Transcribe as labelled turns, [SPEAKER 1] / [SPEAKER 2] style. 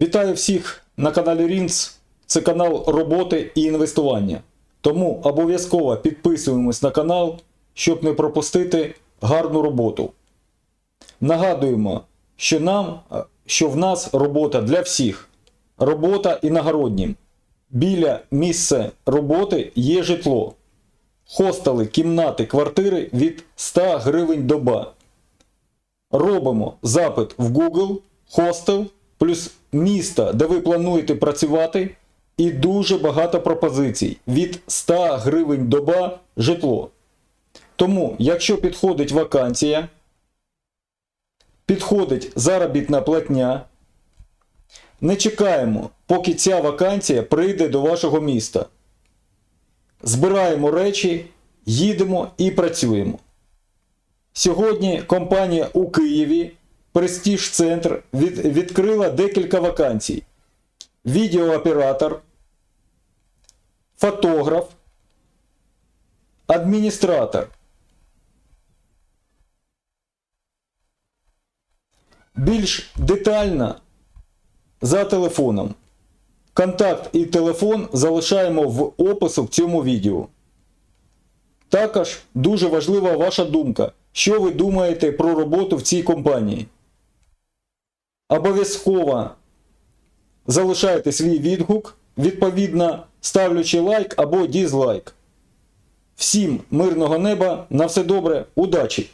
[SPEAKER 1] Вітаю всіх на каналі Рінц. Це канал роботи і інвестування. Тому обов'язково підписуємось на канал, щоб не пропустити гарну роботу. Нагадуємо, що нам, що в нас робота для всіх. Робота іногороднім. Біля місця роботи є житло. Хостели, кімнати, квартири від 100 гривень доба. Робимо запит в Google, хостел, плюс місто, де ви плануєте працювати, і дуже багато пропозицій від 100 гривень доба житло. Тому, якщо підходить вакансія, підходить заробітна платня, не чекаємо, поки ця вакансія прийде до вашого міста. Збираємо речі, їдемо і працюємо. Сьогодні компанія у Києві Престиж Центр від, відкрила декілька вакансій: відеооператор, фотограф, адміністратор. Більш детально за телефоном. Контакт і телефон залишаємо в опису в цьому відео. Також дуже важлива ваша думка, що ви думаєте про роботу в цій компанії. Обов'язково залишайте свій відгук, відповідно ставлячи лайк або дізлайк. Всім мирного неба, на все добре, удачі!